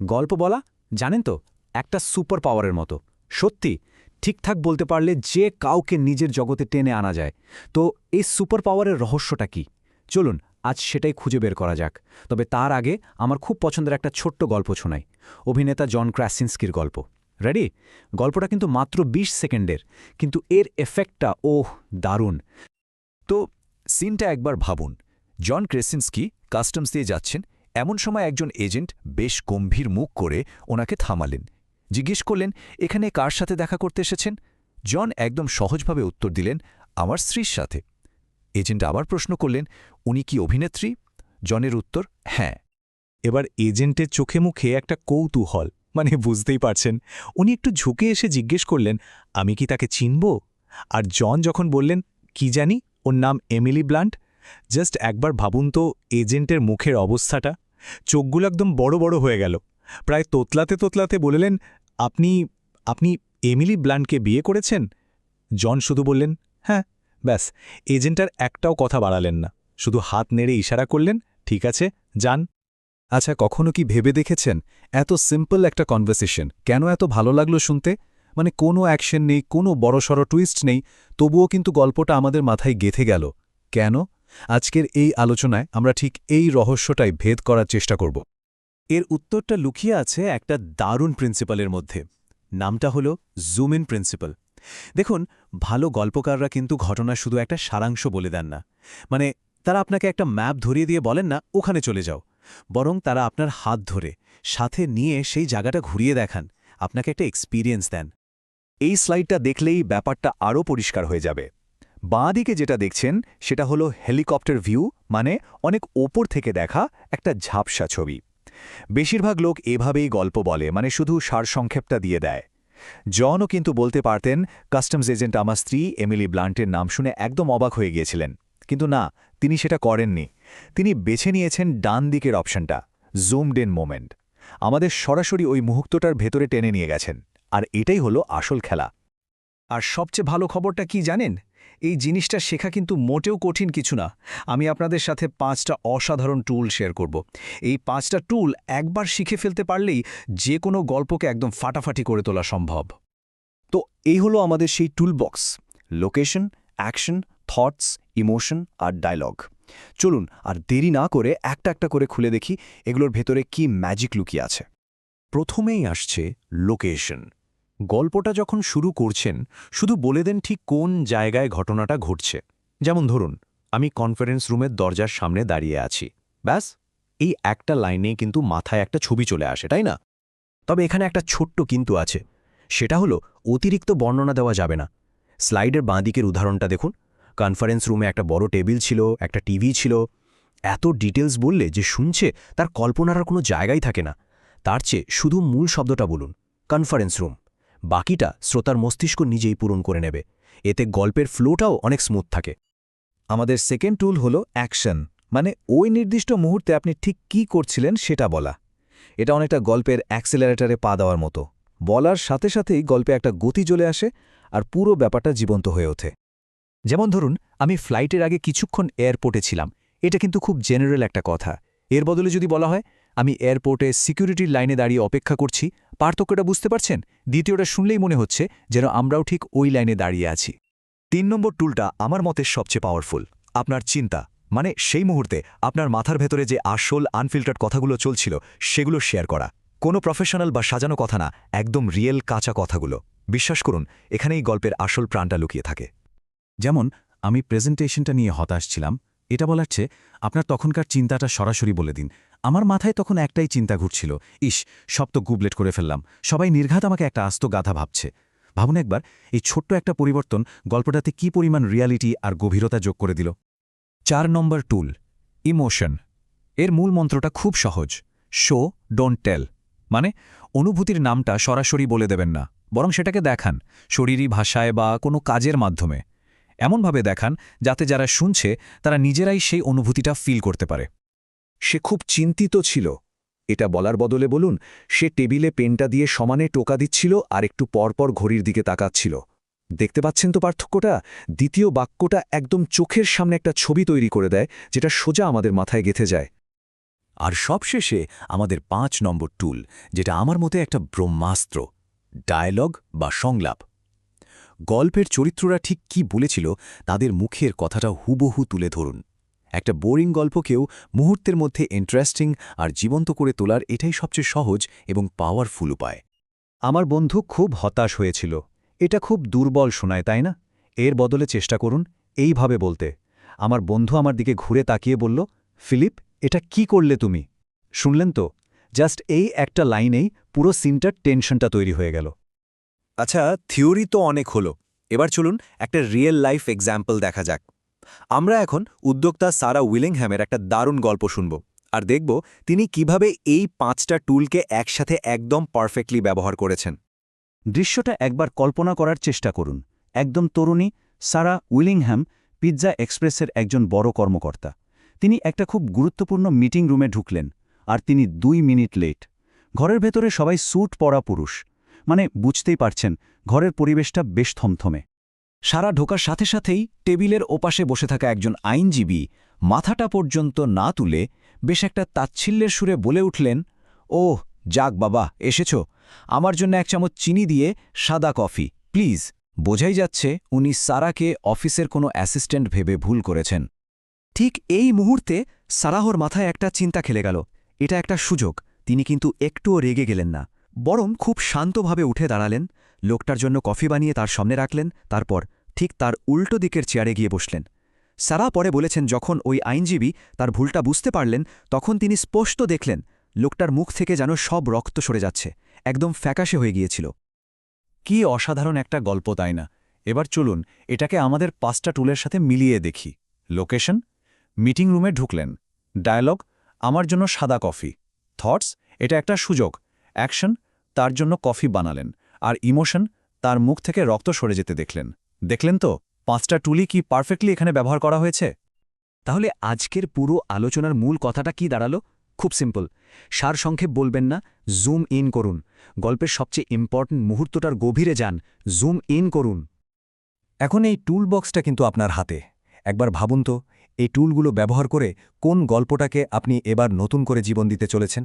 গল্প বলা, জানেন তো, একটা সুপার পাওয়ারের মতো। সত্যি, ঠিকঠাক বলতে পারলে যে কাউকে নিজের জগতে টেনে আনা যায়। তো এই সুপার পাওয়ারের রহস্যটা কি? চলুন, আজ সেটাই খুঁজে বের করা যাক। তবে তার আগে আমার খুব পছন্দের একটা ছোট্ট গল্প শোনাই। অভিনেতা জন ক্র্যাসিন্সকির গল্প। রেডি গল্পটা কিন্তু মাত্র ২০ সেকেন্ডের, কিন্তু এর এফেক্টটা ওহ, দারুণ। তো সিনটা একবার ভাবুন। জন ক্রেসিন্সকি কাস্টমস দিয়ে যাচ্ছেন এমন সময় একজন এজেন্ট বেশ গম্ভীর মুখ করে ওনাকে থামালেন। জিজ্ঞেস করলেন, এখানে কার সাথে দেখা করতে এসেছেন? জন একদম সহজভাবে উত্তর দিলেন, আমার স্ত্রীর সাথে। এজেন্ট আবার প্রশ্ন করলেন, উনি কি অভিনেত্রী? জনের উত্তর হ্যাঁ। এবার এজেন্টের চোখে মুখে একটা কৌতূহল মানে বুঝতেই পারছেন, উনি একটু ঝুঁকে এসে জিজ্ঞেস করলেন, আমি কি তাকে চিনব? আর জন যখন বললেন, কি জানি? ওর নাম এমিলি ব্লান্ট। জাস্ট একবার ভাবুন তো, এজেন্টের মুখের অবস্থাটা। চোখগুলো একদম বড় বড় হয়ে গেল। প্রায় তোতলাতে তোতলাতে বললেন, আপনি আপনি এমিলি ব্লান্টকে বিয়ে করেছেন? জন শুধু বললেন হ্যাঁ ব্যাস এজেন্টার একটাও কথা বাড়ালেন না। শুধু হাত নেড়ে ইশারা করলেন, ঠিক আছে, যান। আচ্ছা কখনো কি ভেবে দেখেছেন? এত সিম্পল একটা কনভারসেশন। কেন এত ভালো লাগল শুনতে? মানে কোনো অ্যাকশন নেই, কোনো বড়সড় টুইস্ট নেই, তবুও কিন্তু গল্পটা আমাদের মাথায় গেথে গেল। কেন? আজকের এই আলোচনায় আমরা ঠিক এই রহস্যটাই ভেদ করার চেষ্টা করব। এর উত্তরটা লুকিয়ে আছে একটা দারুণ প্রিন্সিপালের মধ্যে। নামটা হলো জুম ইন প্রিন্সিপাল। দেখুন, ভালো গল্পকাররা কিন্তু ঘটনা শুধু একটা সারাংশ বলে দেন না। মানে তারা আপনাকে একটা ম্যাপ ধরিয়ে দিয়ে বলেন না, ওখানে চলে যাও। বরং তারা আপনার হাত ধরে, সাথে নিয়ে সেই জায়গাটা ঘুরিয়ে দেখান, আপনাকে একটা এক্সপিরিয়েন্স দেন। এই স্লাইডটা দেখলেই ব্যাপারটা আরও পরিষ্কার হয়ে যাবে। বাঁ দিকে যেটা দেখছেন, সেটা হলো হেলিকপ্টার ভিউ মানে অনেক ওপর থেকে দেখা একটা ঝাপসা ছবি। বেশিরভাগ লোক এভাবেই গল্প বলে মানে শুধু সারসংক্ষেপটা দিয়ে দেয়। জনও কিন্তু বলতে পারতেন, কাস্টমস এজেন্ট আমার স্ত্রী, এমিলি ব্লান্টের নাম শুনে একদম অবাক হয়ে গিয়েছিলেন। কিন্তু না, তিনি সেটা করেননি। তিনি বেছে নিয়েছেন ডান দিকের অপশনটা, জুমড ইন মোমেন্ট। আমাদের সরাসরি ওই মুহূর্তটার ভেতরে টেনে নিয়ে গেছেন। আর এটাই হলো আসল খেলা। আর সবচেয়ে ভালো খবরটা কি জানেন? এই জিনিসটা শেখা কিন্তু মোটেও কঠিন কিছু না। আমি আপনাদের সাথে পাঁচটা অসাধারণ টুল শেয়ার করব। এই পাঁচটা টুল একবার শিখে ফেলতে পারলেই যে কোনো গল্পকে একদম ফাটাফাটি করে তোলা সম্ভব। তো এই হলো আমাদের সেই tool box location action thoughts emotion আর ডায়লগ চলুন আর দেরি না করে একটা একটা করে খুলে দেখি এগুলোর ভেতরে কি ম্যাজিক লুকিয়ে আছে। প্রথমেই আসছে লোকেশন গল্পটা যখন শুরু করছেন, শুধু বলে দেন ঠিক কোন জায়গায় ঘটনাটা ঘটছে। যেমন ধরুন, আমি কনফারেন্স রুমের দরজার সামনে দাঁড়িয়ে আছি। ব্যাস, এই একটা লাইনে কিন্তু মাথায় একটা ছবি চলে আসে, তাই না? তবে এখানে একটা ছোট্ট কিন্তু আছে। সেটা হলো, অতিরিক্ত বর্ণনা দেওয়া যাবে না। স্লাইডের বাঁদিকের উদাহরণটা দেখুন। কনফারেন্স রুমে একটা বড় টেবিল ছিল, একটা টিভি ছিল। এত ডিটেলস বললে যে শুনছে, তার কল্পনার কোনো জায়গাই থাকে না। তার চেয়ে শুধু মূল শব্দটা বলুন কনফারেন্স রুম বাকিটা শ্রোতার মস্তিষ্ক নিজেই পূরণ করে নেবে। এতে গল্পের ফ্লোটাও অনেক স্মুথ থাকে। আমাদের সেকেন্ড টুল হলো অ্যাকশন মানে ওই নির্দিষ্ট মুহূর্তে আপনি ঠিক কি করছিলেন সেটা বলা। এটা অনেকটা গল্পের অ্যাক্সেলারেটারে পা দেওয়ার মতো। বলার সাথে সাথেই গল্পে একটা গতি চলে আসে আর পুরো ব্যাপারটা জীবন্ত হয়ে ওঠে। যেমন ধরুন, আমি ফ্লাইটের আগে কিছুক্ষণ এয়ারপোর্টে ছিলাম। এটা কিন্তু খুব জেনারেল একটা কথা। এর বদলে যদি বলা হয় আমি এয়ারপোর্টে সিকিউরিটির লাইনে দাঁড়িয়ে অপেক্ষা করছি। পার্থক্যটা বুঝতে পারছেন? দ্বিতীয়টা শুনলেই মনে হচ্ছে যেন আমরাও ঠিক ওই লাইনে দাঁড়িয়ে আছি। তিন নম্বর টুলটা আমার মতে সবচেয়ে পাওয়ারফুল আপনার চিন্তা মানে সেই মুহূর্তে আপনার মাথার ভেতরে যে আসল আনফিল্টার্ড কথাগুলো চলছিল, সেগুলো শেয়ার করা। কোনো প্রফেশনাল বা সাজানো কথা না, একদম রিয়েল কাঁচা কথাগুলো। বিশ্বাস করুন, এখানেই গল্পের আসল প্রাণটা লুকিয়ে থাকে। যেমন, আমি প্রেজেন্টেশনটা নিয়ে হতাশ ছিলাম এটা বলার চেয়ে আপনার তখনকার চিন্তাটা সরাসরি বলে দিন। আমার মাথায় তখন একটাই চিন্তা ঘুরছিল, ইস, সব তো গুবলেট করে ফেললাম, সবাই নির্ঘাত আমাকে একটা আস্ত গাধা ভাবছে। ভাবুন একবার, এই ছোট্ট একটা পরিবর্তন গল্পটাতে কি পরিমাণ রিয়ালিটি আর গভীরতা যোগ করে দিল? চার নম্বর টুল, ইমোশন। এর মূল মন্ত্রটা খুব সহজ, শো, ডোন্ট টেল। মানে অনুভূতির নামটা সরাসরি বলে দেবেন না, বরং সেটাকে দেখান, শরীরী ভাষায় বা কোনো কাজের মাধ্যমে। এমনভাবে দেখান যাতে যারা শুনছে, তারা নিজেরাই সেই অনুভূতিটা ফিল করতে পারে। সে খুব চিন্তিত ছিল। এটা বলার বদলে বলুন, সে টেবিলে পেনটা দিয়ে সমানে টোকা দিচ্ছিল আর একটু পরপর ঘড়ির দিকে তাকাচ্ছিল। দেখতে পাচ্ছেন তো পার্থক্যটা? দ্বিতীয় বাক্যটা একদম চোখের সামনে একটা ছবি তৈরি করে দেয়, যেটা সোজা আমাদের মাথায় গেথে যায়। আর সবশেষে আমাদের পাঁচ নম্বর টুল যেটা আমার মতে একটা ব্রহ্মাস্ত্র ডায়ালগ বা সংলাপ। গল্পের চরিত্ররা ঠিক কি বলেছিল তাদের মুখের কথাটা হুবহু তুলে ধরুন। একটা বোরিং গল্পকেও মুহূর্তের মধ্যে ইন্টারেস্টিং আর জীবন্ত করে তোলার এটাই সবচেয়ে সহজ এবং পাওয়ারফুল উপায়। আমার বন্ধু খুব হতাশ হয়েছিল। এটা খুব দুর্বল শোনায়, তাই না? এর বদলে চেষ্টা করুন, এইভাবে বলতে। আমার বন্ধু আমার দিকে ঘুরে তাকিয়ে বলল, ফিলিপ, এটা কি করলে তুমি? শুনলেন তো? জাস্ট এই একটা লাইনেই পুরো সিনটার টেনশনটা তৈরি হয়ে গেল। আচ্ছা থিওরি তো অনেক হলো। এবার চলুন একটা রিয়েল লাইফ এক্সাম্পল দেখা যাক। আমরা এখন উদ্যোক্তা সারা উইলিংহ্যামের একটা দারুণ গল্প শুনব আর দেখব তিনি কীভাবে এই পাঁচটা টুলকে একসাথে একদম পারফেক্টলি ব্যবহার করেছেন। দৃশ্যটা একবার কল্পনা করার চেষ্টা করুন। একদম তরুণী, সারা উইলিংহ্যাম পিৎজা এক্সপ্রেসের একজন বড় কর্মকর্তা। তিনি একটা খুব গুরুত্বপূর্ণ মিটিং রুমে ঢুকলেন আর তিনি দুই মিনিট লেট। ঘরের ভেতরে সবাই স্যুট পরা পুরুষ। মানে বুঝতেই পারছেন, ঘরের পরিবেশটা বেশ থমথমে। সারা ঢোকার সাথে সাথেই টেবিলের ওপাশে বসে থাকা একজন আইনজীবী মাথাটা পর্যন্ত না তুলে বেশ একটা তাচ্ছিল্যের সুরে বলে উঠলেন, ওহ, যাক বাবা, এসেছ। আমার জন্য এক চামচ চিনি দিয়ে সাদা কফি, প্লিজ। বোঝাই যাচ্ছে উনি সারাকে অফিসের কোনো অ্যাসিস্ট্যান্ট ভেবে ভুল করেছেন। ঠিক এই মুহূর্তে সারাহর মাথায় একটা চিন্তা খেলে গেল। এটা একটা সুযোগ, তিনি কিন্তু একটুও রেগে গেলেন না। বরং খুব শান্তভাবে উঠে দাঁড়ালেন, লোকটার জন্য কফি বানিয়ে তার সামনে রাখলেন, তারপর ঠিক তার উল্টো দিকের চেয়ারে গিয়ে বসলেন। সারা পরে বলেছেন, যখন ওই আইনজীবী তার ভুলটা বুঝতে পারলেন, তখন তিনি স্পষ্ট দেখলেন, লোকটার মুখ থেকে যেন সব রক্ত সরে যাচ্ছে, একদম ফ্যাকাশে হয়ে গিয়েছিল। কি অসাধারণ একটা গল্প, তাই না? এবার চলুন, এটাকে আমাদের পাঁচটা টুলের সাথে মিলিয়ে দেখি। লোকেশন, মিটিং রুমে ঢুকলেন, ডায়ালগ, আমার জন্য সাদা কফি, থটস, এটা একটা সুযোগ, অ্যাকশন তার জন্য কফি বানালেন আর ইমোশন তার মুখ থেকে রক্ত সরে যেতে দেখলেন। দেখলেন তো, পাঁচটা টুলি কি পারফেক্টলি এখানে ব্যবহার করা হয়েছে? তাহলে আজকের পুরো আলোচনার মূল কথাটা কি দাঁড়াল? খুব সিম্পল। সারসংক্ষেপ বলবেন না, জুম ইন করুন। গল্পের সবচেয়ে ইম্পর্ট্যান্ট মুহূর্তটার গভীরে যান, জুম ইন করুন। এখন এই টুল বক্সটা কিন্তু আপনার হাতে। একবার ভাবুন তো, এই টুলগুলো ব্যবহার করে কোন গল্পটাকে আপনি এবার নতুন করে জীবন দিতে চলেছেন?